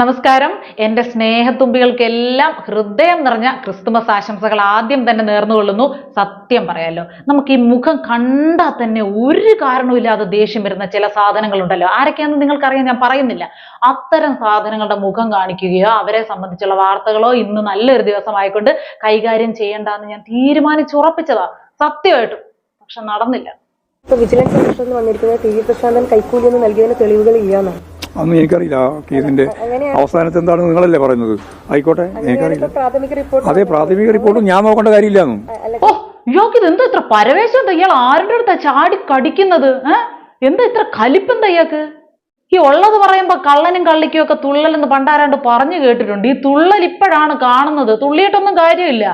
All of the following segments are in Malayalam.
നമസ്കാരം. എന്റെ സ്നേഹത്തുമ്പികൾക്കെല്ലാം ഹൃദയം നിറഞ്ഞ ക്രിസ്തുമസ് ആശംസകൾ ആദ്യം തന്നെ നേർന്നുകൊള്ളുന്നു. സത്യം പറയാലോ നമുക്ക് ഈ മുഖം കണ്ടാൽ തന്നെ ഒരു കാരണവുമില്ലാതെ ദേഷ്യം വരുന്ന ചില സാധനങ്ങളുണ്ടല്ലോ. ആരൊക്കെയാണെന്ന് നിങ്ങൾക്കറിയാൻ ഞാൻ പറയുന്നില്ല. അത്തരം സാധനങ്ങളുടെ മുഖം കാണിക്കുകയോ അവരെ സംബന്ധിച്ചുള്ള വാർത്തകളോ ഇന്ന് നല്ലൊരു ദിവസമായിക്കൊണ്ട് കൈകാര്യം ചെയ്യേണ്ടെന്ന് ഞാൻ തീരുമാനിച്ചുറപ്പിച്ചതാ. സത്യമായിട്ടും. പക്ഷെ നടന്നില്ല. വിജിലൻസ് അന്വേഷണത്തിൽ വന്നിരിക്കുന്നത് ടി വി പ്രശാന്തൻ കൈക്കൂലി ഒന്നും നൽകിയതിന് തെളിവുകൾ ഇല്ലാന്നാണ്. അന്ന് എനിക്കറിയില്ല. ആ കേസിന്റെ അവസാനത്തെ എന്താണ് നിങ്ങളല്ലേ പറയുന്നത്? ആയിക്കോട്ടെ എനിക്കറിയില്ല. അതെ പ്രാഥമിക റിപ്പോർട്ട് അതേ പ്രാഥമിക റിപ്പോർട്ടും ഞാൻ നോക്കേണ്ട കാര്യമില്ല ഇയാൾക്ക് ഇത് എന്താ ഇത്ര പരവേശം ഇയാൾ ആരുടെ അടുത്താ ചാടി കടിക്കുന്നത്? എന്താ ഇത്ര കലിപ്പെന്താ ഇയാൾക്ക്? ഈ ഉള്ളത് പറയുമ്പോ കള്ളനും കള്ളിക്കും ഒക്കെ തുള്ളലെന്ന് പണ്ടാരാണ്ട് പറഞ്ഞു കേട്ടിട്ടുണ്ട്. ഈ തുള്ളൽ ഇപ്പോഴാണ് കാണുന്നത്. തുള്ളിയിട്ടൊന്നും കാര്യമില്ല.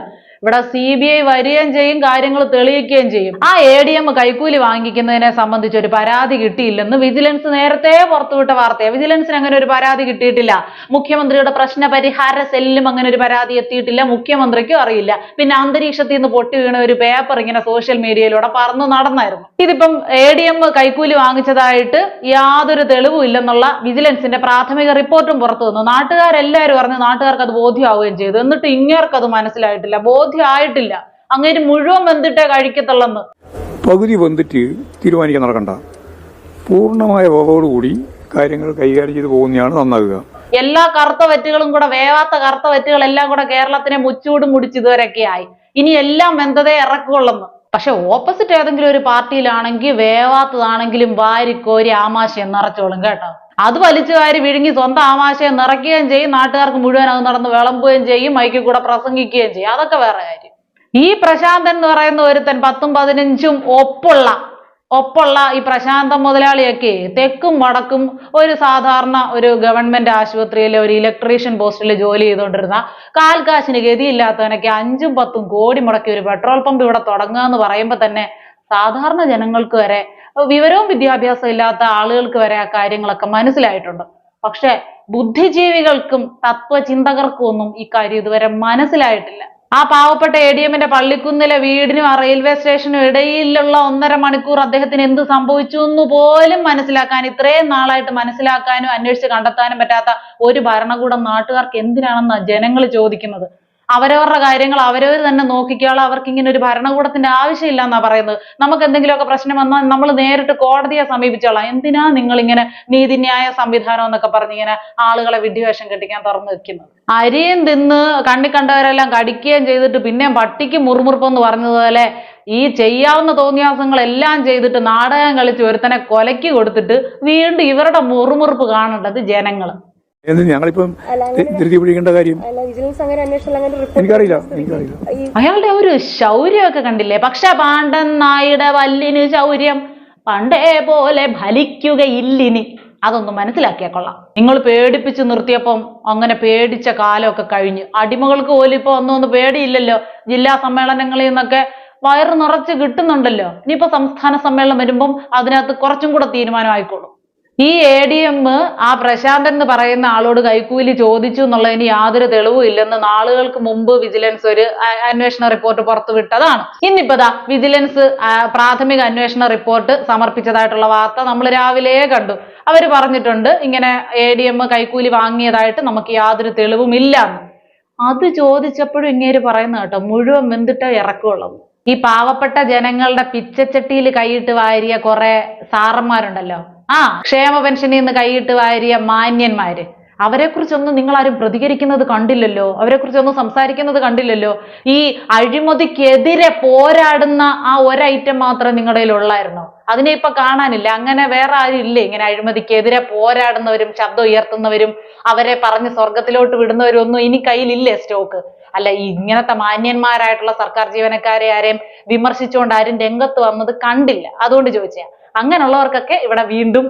ഇവിടെ സി ബി ഐ വരികയും ചെയ്യും കാര്യങ്ങൾ തെളിയിക്കുകയും ചെയ്യും. ആ എ ഡി എം കൈക്കൂലി വാങ്ങിക്കുന്നതിനെ സംബന്ധിച്ച് ഒരു പരാതി കിട്ടിയില്ലെന്ന് വിജിലൻസ് നേരത്തെ പുറത്തുവിട്ട വാർത്തയാണ് വിജിലൻസിന് അങ്ങനെ ഒരു പരാതി കിട്ടിയിട്ടില്ല. മുഖ്യമന്ത്രിയുടെ പ്രശ്ന പരിഹാര സെല്ലിലും അങ്ങനെ ഒരു പരാതി എത്തിയിട്ടില്ല. മുഖ്യമന്ത്രിക്കും അറിയില്ല. പിന്നെ അന്തരീക്ഷത്തിൽ നിന്ന് പൊട്ടി വീണ ഒരു പേപ്പർ ഇങ്ങനെ സോഷ്യൽ മീഡിയയിലൂടെ പറന്നു നടന്നായിരുന്നു. ഇതിപ്പം എ ഡി എം കൈക്കൂലി വാങ്ങിച്ചതായിട്ട് യാതൊരു തെളിവും ഇല്ലെന്നുള്ള വിജിലൻസിന്റെ പ്രാഥമിക റിപ്പോർട്ടും പുറത്തു വന്നു. നാട്ടുകാരെല്ലാവരും അറിഞ്ഞ് നാട്ടുകാർക്ക് അത് ബോധ്യമാവുകയും ചെയ്തു. എന്നിട്ട് ഇങ്ങേർക്ക് അത് മനസ്സിലായിട്ടില്ല ബോധ്യമായിട്ടില്ല അങ്ങനെ മുഴുവൻ വെന്തിട്ടേ കഴിക്കത്തുള്ളെന്ന്. പകുതി വന്നിട്ട് തീരുമാനിക്കാൻ നടക്കണ്ട. പൂർണമായ കൂടി കാര്യങ്ങൾ കൈകാര്യം ചെയ്തു പോകുന്നതാണ് നന്നാകുക. എല്ലാ കറുത്ത വറ്റുകളും കൂടെ വേവാത്ത കറുത്ത വറ്റുകളെല്ലാം കൂടെ കേരളത്തിനെ മുച്ചൂടും മുടിച്ച് ഇതുവരെയൊക്കെ ആയി. ഇനി എല്ലാം വെന്തതേ ഇറക്കുകയുള്ളെന്ന് പക്ഷെ ഓപ്പോസിറ്റ് ഏതെങ്കിലും ഒരു പാർട്ടിയിലാണെങ്കിൽ വേവാത്തതാണെങ്കിലും വാരിക്കോരി ആമാശയം നിറച്ചോളും കേട്ടോ. അത് വലിച്ചു വാരി വിഴുങ്ങി സ്വന്തം ആമാശയം നിറയ്ക്കുകയും ചെയ്യും. നാട്ടുകാർക്ക് മുഴുവൻ അത് നടന്ന് വിളമ്പുകയും ചെയ്യും. മൈക്കിൽ കൂടെ പ്രസംഗിക്കുകയും ചെയ്യും. അതൊക്കെ വേറെ കാര്യം. ഈ പ്രശാന്തൻ എന്ന് പറയുന്ന ഒരുത്തൻ പത്തും പതിനഞ്ചും ഒപ്പുള്ള ഒപ്പുള്ള ഈ പ്രശാന്ത മുതലാളിയൊക്കെ തെക്കും വടക്കും ഒരു സാധാരണ ഒരു ഗവൺമെന്റ് ആശുപത്രിയിലെ ഒരു ഇലക്ട്രീഷ്യൻ പോസ്റ്റിൽ ജോലി ചെയ്തുകൊണ്ടിരുന്ന കാൽക്കാശിന് ഗതിയില്ലാത്തവനൊക്കെ അഞ്ചും പത്തും കോടി മുടക്കി ഒരു പെട്രോൾ പമ്പ് ഇവിടെ തുടങ്ങുക എന്ന് പറയുമ്പോൾ തന്നെ സാധാരണ ജനങ്ങൾക്ക് വരെ വിവരവും വിദ്യാഭ്യാസവും ഇല്ലാത്ത ആളുകൾക്ക് വരെ ആ കാര്യങ്ങളൊക്കെ മനസ്സിലായിട്ടുണ്ട്. പക്ഷെ ബുദ്ധിജീവികൾക്കും തത്വചിന്തകർക്കും ഒന്നും ഈ കാര്യം ഇതുവരെ മനസ്സിലായിട്ടില്ല. ആ പാവപ്പെട്ട എ ഡി എമ്മിന്റെ പള്ളിക്കുന്നിലെ വീടിനും ആ റെയിൽവേ സ്റ്റേഷനും ഇടയിലുള്ള ഒന്നര മണിക്കൂർ അദ്ദേഹത്തിന് എന്ത് സംഭവിച്ചു എന്ന് പോലും മനസ്സിലാക്കാൻ ഇത്രയും നാളായിട്ട് മനസ്സിലാക്കാനും അന്വേഷിച്ച് കണ്ടെത്താനും പറ്റാത്ത ഒരു ഭരണകൂടം നാട്ടുകാർക്ക് എന്തിനാണെന്നാ ജനങ്ങൾ ചോദിക്കുന്നത്? അവരവരുടെ കാര്യങ്ങൾ അവരവർ തന്നെ നോക്കിക്കോളാം അവർക്ക് ഇങ്ങനെ ഒരു ഭരണകൂടത്തിന്റെ ആവശ്യമില്ല എന്നാ പറയുന്നത്. നമുക്ക് എന്തെങ്കിലുമൊക്കെ പ്രശ്നം വന്നാൽ നമ്മൾ നേരിട്ട് കോടതിയെ സമീപിച്ചോളാം. എന്തിനാ നിങ്ങൾ ഇങ്ങനെ നീതിന്യായ സംവിധാനം എന്നൊക്കെ പറഞ്ഞ് ഇങ്ങനെ ആളുകളെ വിഡ്ഢിവേഷം കെട്ടിക്കാൻ തുറന്നു വെക്കുന്നത്? അരിയും തിന്ന് കണ്ണി കണ്ടവരെല്ലാം കടിക്കുകയും ചെയ്തിട്ട് പിന്നെ പട്ടിക്ക് മുറുമുറുപ്പെന്ന് പറഞ്ഞതുപോലെ ഈ ചെയ്യാവുന്ന തോന്നിയാസങ്ങളെല്ലാം ചെയ്തിട്ട് നാടകം കളിച്ച് ഒരുത്തനെ കൊലയ്ക്ക് കൊടുത്തിട്ട് വീണ്ടും ഇവരുടെ മുറുമുറുപ്പ് കാണേണ്ടത് ജനങ്ങൾ എന്ന് ഞങ്ങളിപ്പം ധൃതി പിടിക്കേണ്ട കാര്യം എനിക്കറിയില്ല എനിക്കറിയില്ല. അയാളുടെ ഒരു ശൗര്യമൊക്കെ കണ്ടില്ലേ? പക്ഷെ പാണ്ഡൻ നായുടെ വല്ലിന് ശൗര്യം പണ്ടേ പോലെ ഫലിക്കുകയില്ലിനി. അതൊന്നും മനസ്സിലാക്കിയാൽ കൊള്ളാം. നിങ്ങൾ പേടിപ്പിച്ച് നിർത്തിയപ്പം അങ്ങനെ പേടിച്ച കാലമൊക്കെ കഴിഞ്ഞു. അടിമകൾക്ക് പോലും ഇപ്പൊ ഒന്നും ഒന്ന് പേടിയില്ലല്ലോ? ജില്ലാ സമ്മേളനങ്ങളിൽ നിന്നൊക്കെ വയറ് നിറച്ച് കിട്ടുന്നുണ്ടല്ലോ? ഇനിയിപ്പോ സംസ്ഥാന സമ്മേളനം വരുമ്പം അതിനകത്ത് കുറച്ചും കൂടെ തീരുമാനമായിക്കോളും. ഈ എ ഡി എം ആ പ്രശാന്തൻ എന്ന് പറയുന്ന ആളോട് കൈക്കൂലി ചോദിച്ചു എന്നുള്ളതിന് യാതൊരു തെളിവും ഇല്ലെന്ന് നാളുകൾക്ക് മുമ്പ് വിജിലൻസ് ഒരു അന്വേഷണ റിപ്പോർട്ട് പുറത്തുവിട്ടതാണ് ഇന്നിപ്പോ വിജിലൻസ് പ്രാഥമിക അന്വേഷണ റിപ്പോർട്ട് സമർപ്പിച്ചതായിട്ടുള്ള വാർത്ത നമ്മൾ രാവിലെ കണ്ടു. അവർ പറഞ്ഞിട്ടുണ്ട് ഇങ്ങനെ എ ഡി എം കൈക്കൂലി വാങ്ങിയതായിട്ട് നമുക്ക് യാതൊരു തെളിവും ഇല്ല അത് ചോദിച്ചപ്പോഴും ഇങ്ങേര് പറയുന്ന കേട്ടോ മുഴുവൻ വെന്തിട്ട ഇറക്കുള്ളത്. ഈ പാവപ്പെട്ട ജനങ്ങളുടെ പിച്ചച്ചട്ടിയിൽ കൈയിട്ട് വാരിയ കുറെ സാറന്മാരുണ്ടല്ലോ ആ ക്ഷേമ പെൻഷനിൽ നിന്ന് കൈയിട്ട് വാരിയ മാന്യന്മാര്. അവരെ കുറിച്ചൊന്നും നിങ്ങൾ ആരും പ്രതികരിക്കുന്നത് കണ്ടില്ലല്ലോ? അവരെ കുറിച്ചൊന്നും സംസാരിക്കുന്നത് കണ്ടില്ലല്ലോ? ഈ അഴിമതിക്കെതിരെ പോരാടുന്ന ആ ഒരൈറ്റം മാത്രം നിങ്ങളുടെ ഉള്ളായിരുന്നോ? അതിനെ ഇപ്പൊ കാണാനില്ല. അങ്ങനെ വേറെ ആരും ഇല്ലേ? ഇങ്ങനെ അഴിമതിക്കെതിരെ പോരാടുന്നവരും ശബ്ദം ഉയർത്തുന്നവരും അവരെ പറഞ്ഞ് സ്വർഗത്തിലോട്ട് വിടുന്നവരും ഒന്നും ഇനി കയ്യിലില്ലേ സ്റ്റോക്ക് അല്ല ഇങ്ങനത്തെ മാന്യന്മാരായിട്ടുള്ള സർക്കാർ ജീവനക്കാരെ ആരെയും വിമർശിച്ചുകൊണ്ട് ആരും രംഗത്ത് വന്നത് കണ്ടില്ല. അതുകൊണ്ട് ചോദിച്ചാ അങ്ങനെയുള്ളവർക്കൊക്കെ ഇവിടെ വീണ്ടും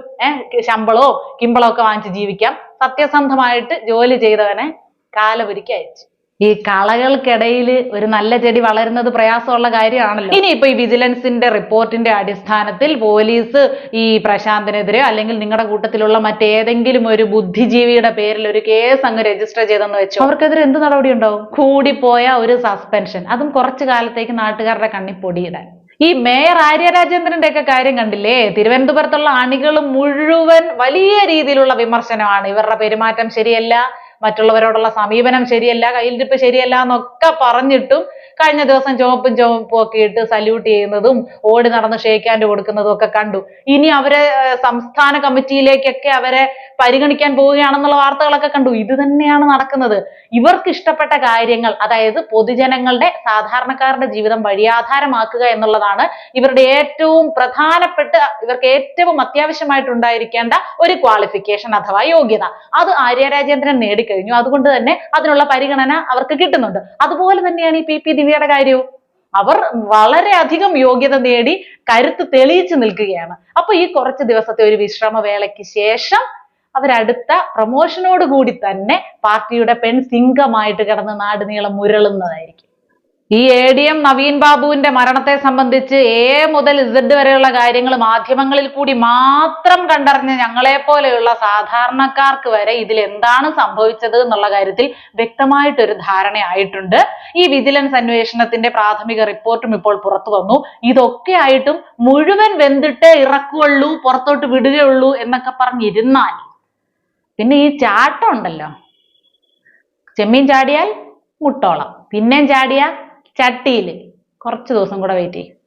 ശമ്പളവും കിമ്പളവും ഒക്കെ വാങ്ങിച്ച് ജീവിക്കാം. സത്യസന്ധമായിട്ട് ജോലി ചെയ്തവനെ കാലപുരിക്ക് അയച്ചു. ഈ കളകൾക്കിടയിൽ ഒരു നല്ല ചെടി വളരുന്നത് പ്രയാസമുള്ള കാര്യമാണല്ലോ. ഇനിയിപ്പോ ഈ വിജിലൻസിന്റെ റിപ്പോർട്ടിന്റെ അടിസ്ഥാനത്തിൽ പോലീസ് ഈ പ്രശാന്തിനെതിരെ അല്ലെങ്കിൽ നിങ്ങളുടെ കൂട്ടത്തിലുള്ള മറ്റേതെങ്കിലും ഒരു ബുദ്ധിജീവിയുടെ പേരിൽ ഒരു കേസ് അങ്ങ് രജിസ്റ്റർ ചെയ്തെന്ന് വെച്ചു. അവർക്കെതിരെ എന്ത് നടപടി ഉണ്ടാവും കൂടിപ്പോയ ഒരു സസ്പെൻഷൻ. അതും കുറച്ചു കാലത്തേക്ക് നാട്ടുകാരുടെ കണ്ണിൽ പൊടിയിടാൻ. ഈ മേയർ ആര്യ രാജേന്ദ്രന്റെ ഒക്കെ കാര്യം കണ്ടില്ലേ? തിരുവനന്തപുരത്തുള്ള അണികൾ മുഴുവൻ വലിയ രീതിയിലുള്ള വിമർശനമാണ്. ഇവരുടെ പെരുമാറ്റം ശരിയല്ല മറ്റുള്ളവരോടുള്ള സമീപനം ശരിയല്ല കയ്യിലിരിപ്പ് ശരിയല്ല എന്നൊക്കെ പറഞ്ഞിട്ടും കഴിഞ്ഞ ദിവസം ചുവപ്പും ചുവപ്പും ഒക്കെ ഇട്ട് സല്യൂട്ട് ചെയ്യുന്നതും ഓടി നടന്ന് ഷെയ്ക്കാൻഡ് കൊടുക്കുന്നതും ഒക്കെ കണ്ടു. ഇനി അവരെ സംസ്ഥാന കമ്മിറ്റിയിലേക്കൊക്കെ അവരെ പരിഗണിക്കാൻ പോവുകയാണെന്നുള്ള വാർത്തകളൊക്കെ കണ്ടു. ഇത് തന്നെയാണ് നടക്കുന്നത്. ഇവർക്ക് ഇഷ്ടപ്പെട്ട കാര്യങ്ങൾ അതായത് പൊതുജനങ്ങളുടെ സാധാരണക്കാരുടെ ജീവിതം വഴിയാധാരമാക്കുക എന്നുള്ളതാണ് ഇവരുടെ ഏറ്റവും പ്രധാനപ്പെട്ട ഇവർക്ക് ഏറ്റവും അത്യാവശ്യമായിട്ടുണ്ടായിരിക്കേണ്ട ഒരു ക്വാളിഫിക്കേഷൻ അഥവാ യോഗ്യത. അത് ആര്യ രാജേന്ദ്രൻ നേടിക്കഴിഞ്ഞു. അതുകൊണ്ട് തന്നെ അതിനുള്ള പരിഗണന അവർക്ക് കിട്ടുന്നുണ്ട്. അതുപോലെ തന്നെയാണ് ഈ പി പി ദിവ്യയുടെ കാര്യവും അവർ വളരെയധികം യോഗ്യത നേടി കരുത്ത് തെളിയിച്ചു നിൽക്കുകയാണ്. അപ്പൊ ഈ കുറച്ച് ദിവസത്തെ ഒരു വിശ്രമവേളയ്ക്ക് ശേഷം അവരടുത്ത പ്രൊമോഷനോട് കൂടി തന്നെ പാർട്ടിയുടെ പെൺ സിംഗമായിട്ട് കിടന്ന് നാട് നീളം മുരളുന്നതായിരിക്കും ഈ എ ഡി എം നവീൻ ബാബുവിന്റെ മരണത്തെ സംബന്ധിച്ച് എ മുതൽ ഇസഡ് വരെയുള്ള കാര്യങ്ങൾ മാധ്യമങ്ങളിൽ കൂടി മാത്രം കണ്ടറിഞ്ഞ ഞങ്ങളെ പോലെയുള്ള സാധാരണക്കാർക്ക് വരെ ഇതിൽ എന്താണ് സംഭവിച്ചത് എന്നുള്ള കാര്യത്തിൽ വ്യക്തമായിട്ടൊരു ധാരണയായിട്ടുണ്ട്. ഈ വിജിലൻസ് അന്വേഷണത്തിന്റെ പ്രാഥമിക റിപ്പോർട്ടും ഇപ്പോൾ പുറത്തു വന്നു. ഇതൊക്കെ ആയിട്ടും മുഴുവൻ വെന്തിട്ട് ഇറക്കുള്ളൂ പുറത്തോട്ട് വിടുകയുള്ളൂ എന്നൊക്കെ പറഞ്ഞിരുന്നാൽ പിന്നെ ഈ ചാട്ടം ഉണ്ടല്ലോ. ചെമ്മീൻ ചാടിയാൽ മുട്ടോളം പിന്നെയും ചാടിയ ചട്ടിയിൽ കുറച്ച് ദിവസം കൂടെ വെയിറ്റ് ചെയ്യും.